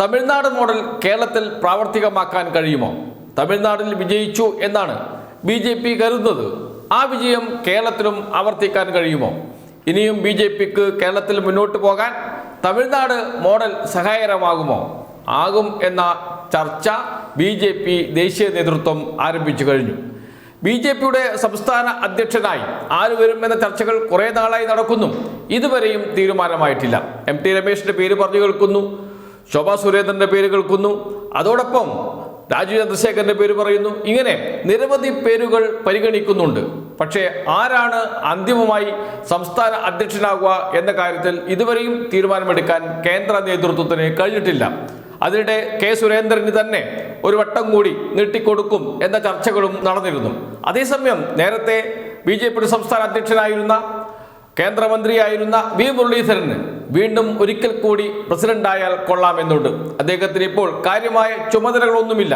Tamil Nadu model കേരളത്തിൽ പ്രാവർത്തികമാക്കാൻ കഴിയുമോ? തമിഴ്നാട്ടിൽ വിജയിച്ചു എന്നാണ് ബി ജെ പി കരുതുന്നത്. ആ വിജയം കേരളത്തിലും ആവർത്തിക്കാൻ കഴിയുമോ? ഇനിയും ബി ജെ പിക്ക് കേരളത്തിൽ മുന്നോട്ട് പോകാൻ തമിഴ്നാട് മോഡൽ സഹായകരമാകുമോ? ആകും എന്ന ചർച്ച ബി ജെ പി ദേശീയ നേതൃത്വം ആരംഭിച്ചു കഴിഞ്ഞു. ബി ജെ പിയുടെ സംസ്ഥാന അധ്യക്ഷനായി ആര് വരും എന്ന ചർച്ചകൾ കുറേ നാളായി നടക്കുന്നു. ഇതുവരെയും തീരുമാനമായിട്ടില്ല. എം ടി രമേശിന്റെ പേര് പറഞ്ഞു കേൾക്കുന്നു. ശോഭാ സുരേന്ദ്രന്റെ പേര് കേൾക്കുന്നു. അതോടൊപ്പം രാജീവ് ചന്ദ്രശേഖരന്റെ പേര് പറയുന്നു. ഇങ്ങനെ നിരവധി പേരുകൾ പരിഗണിക്കുന്നുണ്ട്. പക്ഷേ ആരാണ് അന്തിമമായി സംസ്ഥാന അധ്യക്ഷനാകുക എന്ന കാര്യത്തിൽ ഇതുവരെയും തീരുമാനമെടുക്കാൻ കേന്ദ്ര നേതൃത്വത്തിന് കഴിഞ്ഞിട്ടില്ല. അതിനിടെ കെ സുരേന്ദ്രന് തന്നെ ഒരു വട്ടം കൂടി നീട്ടിക്കൊടുക്കും എന്ന ചർച്ചകളും നടന്നിരുന്നു. അതേസമയം നേരത്തെ ബി ജെ പിയുടെ സംസ്ഥാന അധ്യക്ഷനായിരുന്ന കേന്ദ്രമന്ത്രിയായിരുന്ന വി മുരളീധരന് വീണ്ടും ഒരിക്കൽ കൂടി പ്രസിഡന്റായാൽ കൊള്ളാമെന്നുണ്ട്. അദ്ദേഹത്തിന് ഇപ്പോൾ കാര്യമായ ചുമതലകളൊന്നുമില്ല.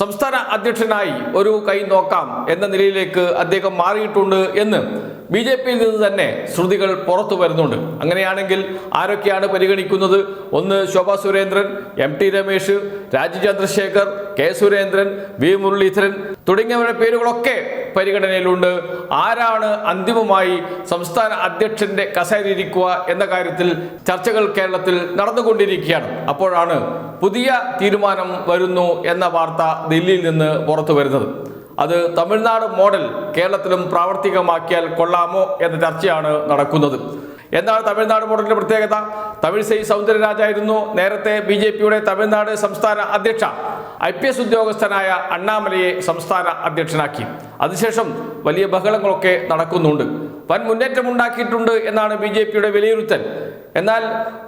സംസ്ഥാന അധ്യക്ഷനായി ഒരു കൈ നോക്കാം എന്ന നിലയിലേക്ക് അദ്ദേഹം മാറിയിട്ടുണ്ട് എന്ന് ബി ജെ പിയിൽ നിന്ന് തന്നെ ശ്രുതികൾ പുറത്തു വരുന്നുണ്ട്. അങ്ങനെയാണെങ്കിൽ ആരൊക്കെയാണ് പരിഗണിക്കുന്നത്? ഒന്ന് Shobha Surendran M T Ramesh Rajeev Chandrasekhar K Surendran V Muraleedharan തുടങ്ങിയവരുടെ പേരുകളൊക്കെ പരിഗണനയിലുണ്ട്. ആരാണ് അന്തിമമായി സംസ്ഥാന അധ്യക്ഷന്റെ കസേരയിരിക്കുക എന്ന കാര്യത്തിൽ ചർച്ചകൾ കേരളത്തിൽ നടന്നുകൊണ്ടിരിക്കുകയാണ്. അപ്പോഴാണ് പുതിയ തീരുമാനം വരുന്നു എന്ന വാർത്ത ദില്ലിയിൽ നിന്ന് പുറത്തു വരുന്നത്. അത് തമിഴ്നാട് മോഡൽ കേരളത്തിലും പ്രാവർത്തികമാക്കിയാൽ കൊള്ളാമോ എന്ന ചർച്ചയാണ് നടക്കുന്നത്. എന്താണ് തമിഴ്നാട് മോഡലിന്റെ പ്രത്യേകത? തമിഴ്സൈ സൗന്ദര്യരാജായിരുന്നു നേരത്തെ ബി ജെ പിയുടെ തമിഴ്നാട് സംസ്ഥാന അധ്യക്ഷ. ഐ പി എസ് ഉദ്യോഗസ്ഥനായ അണ്ണാമലയെ സംസ്ഥാന അധ്യക്ഷനാക്കി. അതിനുശേഷം വലിയ ബഹളങ്ങളൊക്കെ നടക്കുന്നുണ്ട്. വൻ മുന്നേറ്റമുണ്ടാക്കിയിട്ടുണ്ട് എന്നാണ് ബി ജെ പിയുടെ വിലയിരുത്തൽ. എന്നാൽ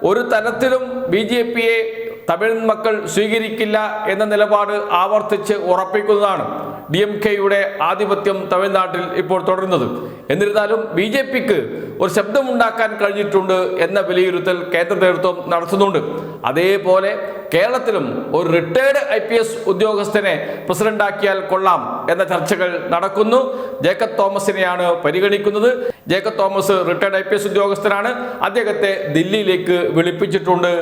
ഒരു തരത്തിലും ബി ജെ പിയെ തമിഴ് മക്കൾ സ്വീകരിക്കില്ല എന്ന നിലപാട് ആവർത്തിച്ച് ഉറപ്പിക്കുന്നതാണ് ഡി എം കെയുടെ ആധിപത്യം തമിഴ്നാട്ടിൽ ഇപ്പോൾ തുടരുന്നത്. എന്നിരുന്നാലും ബി ജെ പിക്ക് ഒരു ശബ്ദമുണ്ടാക്കാൻ കഴിഞ്ഞിട്ടുണ്ട് എന്ന വിലയിരുത്തൽ കേന്ദ്ര നേതൃത്വം നടത്തുന്നുണ്ട്. അതേപോലെ കേരളത്തിലും ഒരു റിട്ടയർഡ് ഐ പി എസ് ഉദ്യോഗസ്ഥനെ പ്രസിഡന്റാക്കിയാൽ കൊള്ളാം എന്ന ചർച്ചകൾ നടക്കുന്നു. ജേക്കബ് തോമസിനെയാണ് പരിഗണിക്കുന്നത്. Jacob Thomas retired I P S ഉദ്യോഗസ്ഥനാണ്. അദ്ദേഹത്തെ ദില്ലിയിലേക്ക് വിളിപ്പിച്ചിട്ടുണ്ട്.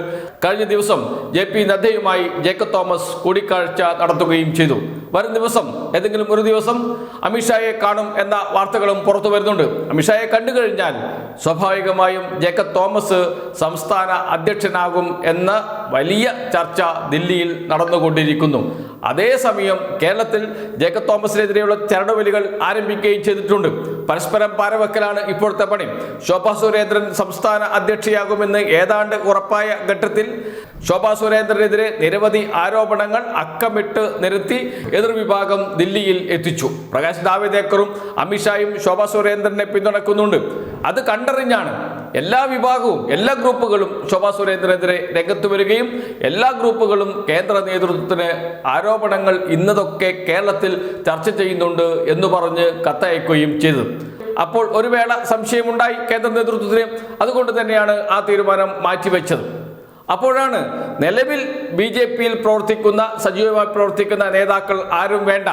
കഴിഞ്ഞ ദിവസം ജെ പി നദ്ദയുമായി ജേക്കബ് തോമസ് കൂടിക്കാഴ്ച നടത്തുകയും ചെയ്തു. വരും ദിവസം ഏതെങ്കിലും ഒരു ദിവസം അമിത്ഷായെ കാണും എന്ന വാർത്തകളും പുറത്തു വരുന്നുണ്ട്. അമിത്ഷായെ കണ്ടു കഴിഞ്ഞാൽ സ്വാഭാവികമായും ജേക്കബ് തോമസ് സംസ്ഥാന അധ്യക്ഷനാകും എന്ന് വലിയ ചർച്ച ദില്ലിയിൽ നടന്നുകൊണ്ടിരിക്കുന്നു. അതേസമയം കേരളത്തിൽ ജേക്കബ് തോമസിനെതിരെയുള്ള ചരടുവലികൾ ആരംഭിക്കുകയും ചെയ്തിട്ടുണ്ട്. പരസ്പരം പാരവെക്കലാണ് ഇപ്പോഴത്തെ പണി. ശോഭാ സുരേന്ദ്രൻ സംസ്ഥാന അധ്യക്ഷയാകുമെന്ന് ഏതാണ്ട് ഉറപ്പായ ഘട്ടത്തിൽ ശോഭാ സുരേന്ദ്രനെതിരെ നിരവധി ആരോപണങ്ങൾ അക്കമിട്ട് നിരത്തി എതിർവിഭാഗം ദില്ലിയിൽ എത്തിച്ചു. പ്രകാശ് ദാവേദേക്കറും അമിത്ഷായും ശോഭാ സുരേന്ദ്രനെ പിന്തുണക്കുന്നുണ്ട്. അത് കണ്ടറിഞ്ഞാണ് എല്ലാ വിഭാഗവും എല്ലാ ഗ്രൂപ്പുകളും ശോഭാ സുരേന്ദ്രനെതിരെ രംഗത്ത് വരികയും എല്ലാ ഗ്രൂപ്പുകളും കേന്ദ്ര നേതൃത്വത്തിന് ആരോപണങ്ങൾ ഇന്നതൊക്കെ കേരളത്തിൽ ചർച്ച ചെയ്യുന്നുണ്ട് എന്ന് പറഞ്ഞ് കത്തയക്കുകയും ചെയ്തു. അപ്പോൾ ഒരു വേള സംശയമുണ്ടായി കേന്ദ്ര നേതൃത്വത്തിന്. അതുകൊണ്ട് തന്നെയാണ് ആ തീരുമാനം മാറ്റിവെച്ചത്. അപ്പോഴാണ് നിലവിൽ ബി ജെ പിയിൽ പ്രവർത്തിക്കുന്ന സജീവമായി പ്രവർത്തിക്കുന്ന നേതാക്കൾ ആരും വേണ്ട.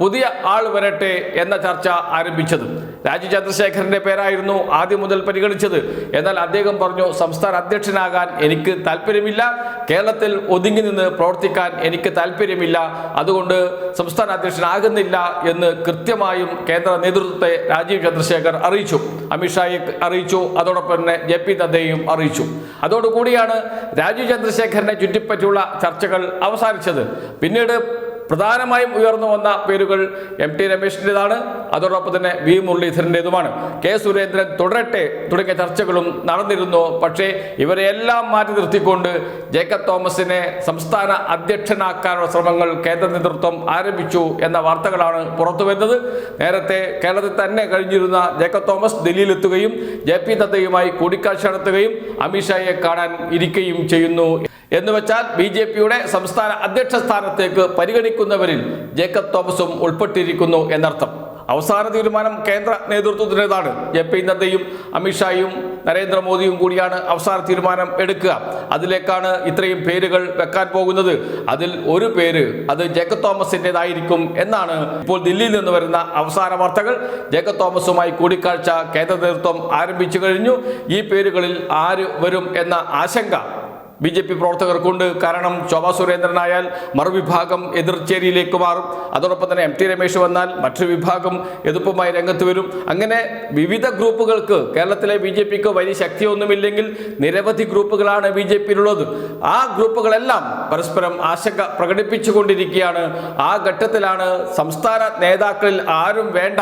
പുതിയ ആൾ വരട്ടെ എന്ന ചർച്ച ആരംഭിച്ചത്. രാജു ചന്ദ്രശേഖരന്റെ പേരായിരുന്നു ആദ്യം മുതൽ പരിഗണിച്ചത്. എന്നാൽ അദ്ദേഹം പറഞ്ഞു സംസ്ഥാന അധ്യക്ഷനാകാൻ എനിക്ക് താല്പര്യമില്ല കേരളത്തിൽ ഒതുങ്ങി നിന്ന് പ്രവർത്തിക്കാൻ എനിക്ക് താല്പര്യമില്ല അതുകൊണ്ട് സംസ്ഥാന അധ്യക്ഷനാകുന്നില്ല എന്ന് കൃത്യമായും കേന്ദ്ര നേതൃത്വത്തെ രാജീവ് ചന്ദ്രശേഖർ അറിയിച്ചു. അമിത്ഷായെ അറിയിച്ചു. അതോടൊപ്പം തന്നെ ജെ പി നദ്ദയും അറിയിച്ചു. അതോടുകൂടിയാണ് രാജീവ് ചന്ദ്രശേഖരനെ ചുറ്റിപ്പറ്റിയുള്ള ചർച്ചകൾ അവസാനിച്ചത്. പിന്നീട് പ്രധാനമായും ഉയർന്നു വന്ന പേരുകൾ എം ടി രമേശിന്റെതാണ് അതോടൊപ്പം തന്നെ വി മുരളീധരന്റെതുമാണ് കെ സുരേന്ദ്രൻ തുടരട്ടെ തുടങ്ങിയ ചർച്ചകളും നടന്നിരുന്നു. പക്ഷേ ഇവരെയെല്ലാം മാറ്റി നിർത്തിക്കൊണ്ട് ജേക്കബ് തോമസിനെ സംസ്ഥാന അധ്യക്ഷനാക്കാനുള്ള ശ്രമങ്ങൾ കേന്ദ്ര നേതൃത്വം ആരംഭിച്ചു എന്ന വാർത്തകളാണ് പുറത്തു വരുന്നത്. നേരത്തെ കേരളത്തിൽ തന്നെ കഴിഞ്ഞിരുന്ന ജേക്കബ് തോമസ് ദില്ലിയിലെത്തുകയും ജെ പി നദ്ദയുമായി കൂടിക്കാഴ്ച നടത്തുകയും അമിത്ഷായെ കാണാൻ ഇരിക്കുകയും ചെയ്യുന്നു. എന്ന് വെച്ചാൽ ബി ജെ പിയുടെ സംസ്ഥാന അധ്യക്ഷ സ്ഥാനത്തേക്ക് പരിഗണിക്കുന്നവരിൽ ജേക്കബ് തോമസും ഉൾപ്പെട്ടിരിക്കുന്നു എന്നർത്ഥം. അവസാന തീരുമാനം കേന്ദ്ര നേതൃത്വത്തിന്റെതാണ്. ജെ പി നദ്ദയും അമിത്ഷായും നരേന്ദ്രമോദിയും കൂടിയാണ് അവസാന തീരുമാനം എടുക്കുക. അതിലേക്കാണ് ഇത്രയും പേരുകൾ വെക്കാൻ പോകുന്നത്. അതിൽ ഒരു പേര് അത് ജേക്കബ് തോമസിന്റെതായിരിക്കും എന്നാണ് ഇപ്പോൾ ദില്ലിയിൽ നിന്ന് വരുന്ന അവസാന വാർത്തകൾ. ജേക്കബ് തോമസുമായി കൂടിക്കാഴ്ച കേന്ദ്ര നേതൃത്വം ആരംഭിച്ചു കഴിഞ്ഞു. ഈ പേരുകളിൽ ആര് വരും എന്ന ആശങ്ക ബി ജെ പി പ്രവർത്തകർക്കുണ്ട്. കാരണം ശോഭാ സുരേന്ദ്രനായാൽ മറുവിഭാഗം എതിർചേരിയിലേക്ക് മാറും. അതോടൊപ്പം തന്നെ എം ടി രമേശ് വന്നാൽ മറ്റൊരു വിഭാഗം എതിർപ്പുമായി രംഗത്ത് വരും. അങ്ങനെ വിവിധ ഗ്രൂപ്പുകൾക്ക് കേരളത്തിലെ ബി ജെ പിക്ക് വലിയ ശക്തിയൊന്നുമില്ലെങ്കിൽ നിരവധി ഗ്രൂപ്പുകളാണ് ബി ജെ പിയിലുള്ളത്. ആ ഗ്രൂപ്പുകളെല്ലാം പരസ്പരം ആശങ്ക പ്രകടിപ്പിച്ചുകൊണ്ടിരിക്കുകയാണ്. ആ ഘട്ടത്തിലാണ് സംസ്ഥാന നേതാക്കളിൽ ആരും വേണ്ട.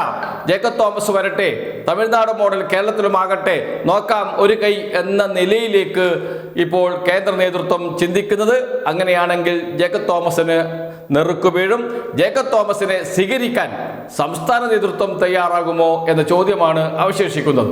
ജേക്കബ് തോമസ് വരട്ടെ. തമിഴ്നാട് മോഡൽ കേരളത്തിലുമാകട്ടെ. നോക്കാം ഒരു കൈ എന്ന നിലയിലേക്ക് ഇപ്പോൾ കേന്ദ്ര നേതൃത്വം ചിന്തിക്കുന്നത് അങ്ങനെയാണെങ്കിൽ ജേക്കബ് തോമസിന് നെറുക്കു വീഴും. ജേക്കബ് തോമസിനെ സ്വീകരിക്കാൻ സംസ്ഥാന നേതൃത്വം തയ്യാറാകുമോ എന്ന ചോദ്യമാണ് അവശേഷിക്കുന്നത്.